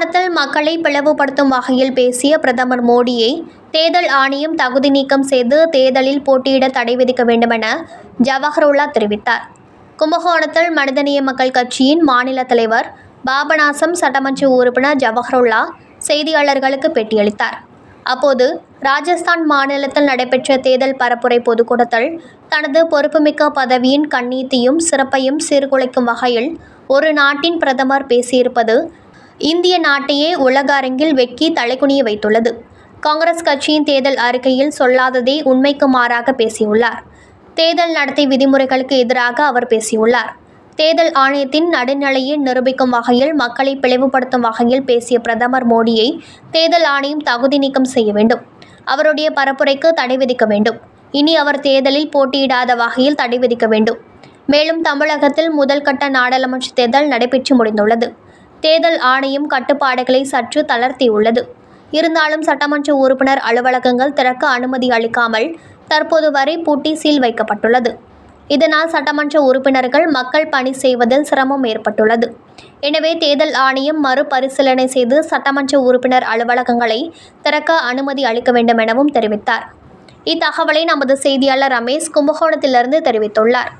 கும்பகோணத்தில் மக்களை பிளவுபடுத்தும் வகையில் பேசிய பிரதமர் மோடியை தேர்தல் ஆணையம் தகுதி நீக்கம் செய்து தேர்தலில் போட்டியிட தடை விதிக்க வேண்டுமென ஜவஹர்லா தெரிவித்தார். கும்பகோணத்தில் மனிதநேய மக்கள் கட்சியின் மாநில தலைவர் பாபநாசம் சட்டமன்ற உறுப்பினர் ஜவஹர்லா செய்தியாளர்களுக்கு பேட்டியளித்தார். அப்போது ராஜஸ்தான் மாநிலத்தில் நடைபெற்ற தேர்தல் பரப்புரை பொதுக்கூட்டத்தில் தனது பொறுப்புமிக்க பதவியின் கண்ணீத்தையும் சிறப்பையும் சீர்குலைக்கும் வகையில் ஒரு நாட்டின் பிரதமர் பேசியிருப்பது இந்திய நாட்டையே உலக அரங்கில் வெட்கி தலைக்குனிய வைத்துள்ளது. காங்கிரஸ் கட்சியின் தேர்தல் அறிக்கையில் சொல்லாததை உண்மைக்கு மாறாக பேசியுள்ளார். தேர்தல் நடத்தை விதிமுறைகளுக்கு எதிராக அவர் பேசியுள்ளார். தேர்தல் ஆணையத்தின் நடுநிலையை நிரூபிக்கும் வகையில் மக்களை பிளவுபடுத்தும் வகையில் பேசிய பிரதமர் மோடியை தேர்தல் ஆணையம் தகுதி நீக்கம் செய்ய வேண்டும். அவருடைய பரப்புரைக்கு தடை விதிக்க வேண்டும். இனி அவர் தேர்தலில் போட்டியிடாத வகையில் தடை விதிக்க வேண்டும். மேலும் தமிழகத்தில் முதல் கட்ட நாடாளுமன்ற தேர்தல் நடைபெற்று முடிந்துள்ளது. தேர்தல் ஆணையம் கட்டுப்பாடுகளை சற்று தளர்த்தியுள்ளது. இருந்தாலும் சட்டமன்ற உறுப்பினர் அலுவலகங்கள் திறக்க அனுமதி அளிக்காமல் தற்போது வரை பூட்டி சீல் வைக்கப்பட்டுள்ளது. இதனால் சட்டமன்ற உறுப்பினர்கள் மக்கள் பணி செய்வதில் சிரமம் ஏற்பட்டுள்ளது. எனவே தேர்தல் ஆணையம் மறுபரிசீலனை செய்து சட்டமன்ற உறுப்பினர் அலுவலகங்களை திறக்க அனுமதி அளிக்க வேண்டும் எனவும் தெரிவித்தார். இத்தகவலை நமது செய்தியாளர் ரமேஷ் கும்பகோணத்திலிருந்து தெரிவித்துள்ளார்.